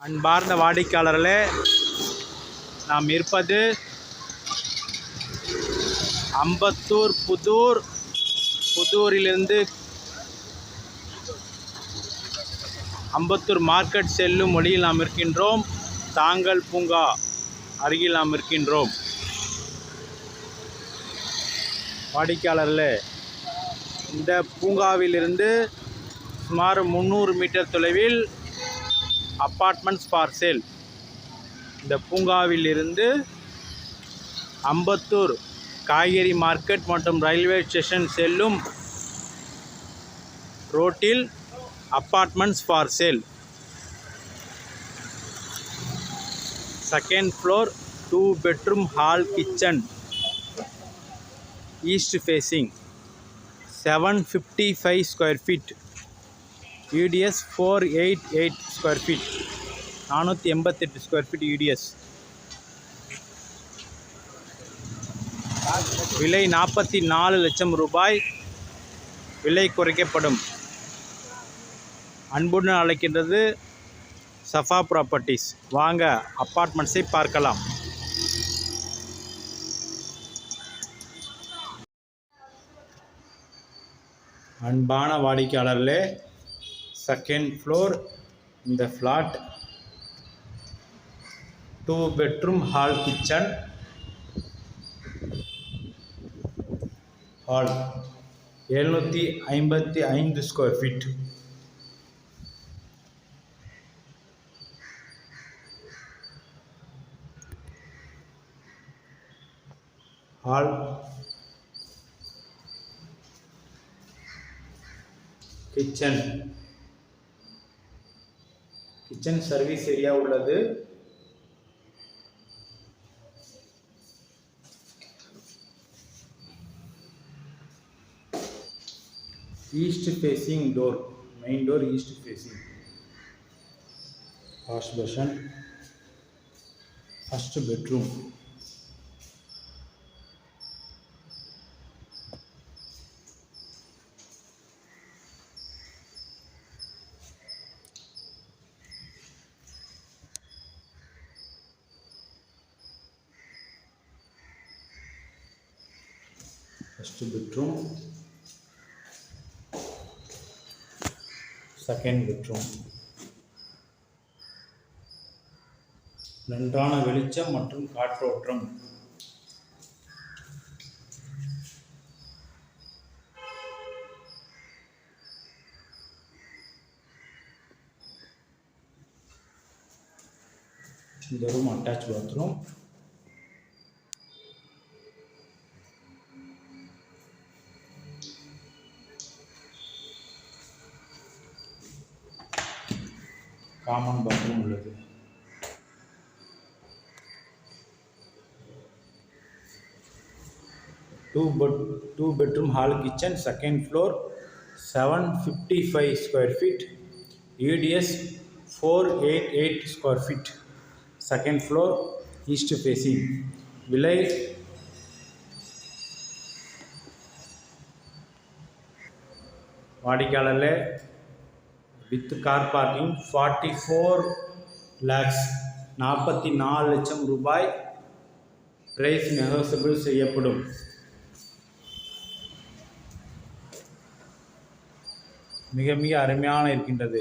அன்பார்ந்த வாடிக்கையாளர்களே நாம் இருப்பது அம்பத்தூர் புதூர். புதூரிலிருந்து அம்பத்தூர் மார்க்கெட் செல்லும் வழியில் நாம் இருக்கின்றோம். தாங்கல் பூங்கா அருகில் நாம் இருக்கின்றோம். வாடிக்கையாளர்களே இந்த பூங்காவிலிருந்து சுமார் முந்நூறு மீட்டர் தொலைவில் அப்பார்ட்மெண்ட்ஸ் ஃபார் சேல். இந்த பூங்காவிலிருந்து அம்பத்தூர் காய்கறி மார்க்கெட் மற்றும் ரயில்வே ஸ்டேஷன் செல்லும் ரோட்டில் apartments for sale. Second floor two bedroom hall kitchen. East facing. Seven fifty five square feet. UDS four eight eight square feet நானூற்றி எண்பத்தெட்டு ஸ்கொயர் ஃபீட் யூடிஎஸ் விலை நாற்பத்தி நாலு லட்சம் ரூபாய். விலை குறைக்கப்படும். அன்புடன் அழைக்கின்றது சஃபா ப்ராப்பர்ட்டிஸ் வாங்க அப்பார்ட்மெண்ட்ஸை பார்க்கலாம். அன்பான வாடிக்கையாளர்களே செகண்ட் ஃப்ளோர் இந்த flat two bedroom hall kitchen hall எழுநூற்றி ஐம்பத்தி ஐந்து square feet hall kitchen kitchen service area உள்ளது. East facing door main door east facing wash basin first bedroom first bedroom second bedroom நன்றான வெளிச்சம் மற்றும் காற்றோட்டம். இந்த room attach bathroom common bathroom உள்ளது. Two bed two bedroom hall kitchen second floor seven fifty five square feet UDS four eight eight square feet second floor east facing விலை வாடிக்கையாளர்களே with car parking forty four lakhs நாற்பத்தி நாலு லட்சம் ரூபாய் price negotiable செய்யப்படும். மிக மிக அருமையான இருக்கின்றது.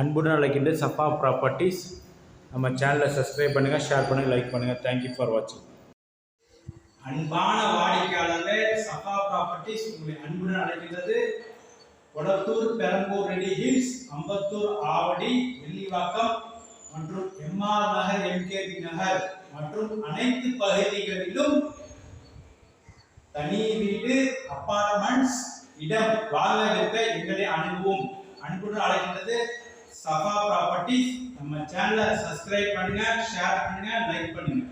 அன்புடன் அழைக்கின்றது சஃபா ப்ராப்பர்ட்டிஸ் நம்ம சேனலை சப்ஸ்கிரைப் பண்ணுங்கள் ஷேர் பண்ணுங்கள் லைக் பண்ணுங்கள் தேங்க்யூ ஃபார் வாட்சிங் அன்பான வாடிக்கையாளர்களே சஃபா ப்ராப்பர்ட்டிஸ் உங்களை அன்புடன் அழைக்கின்றது. கொளத்தூர் பெரம்பூர் ரெடி ஹில்ஸ் அம்பத்தூர் ஆவடி வெள்ளிவாக்கம் மற்றும் எம்ஆர் நகர் எம்கேபி நகர் மற்றும் அனைத்து பகுதிகளிலும் தனி வீடு அப்பார்ட்மெண்ட்ஸ் இடம் வாங்க இருக்க எங்களை அணுகுவோம். அன்புடன் அழைக்கின்றது சஃபா ப்ராப்பர்ட்டிஸ் நம்ம சேனலை சப்ஸ்கிரைப் பண்ணுங்க ஷேர் பண்ணுங்க லைக் பண்ணுங்க.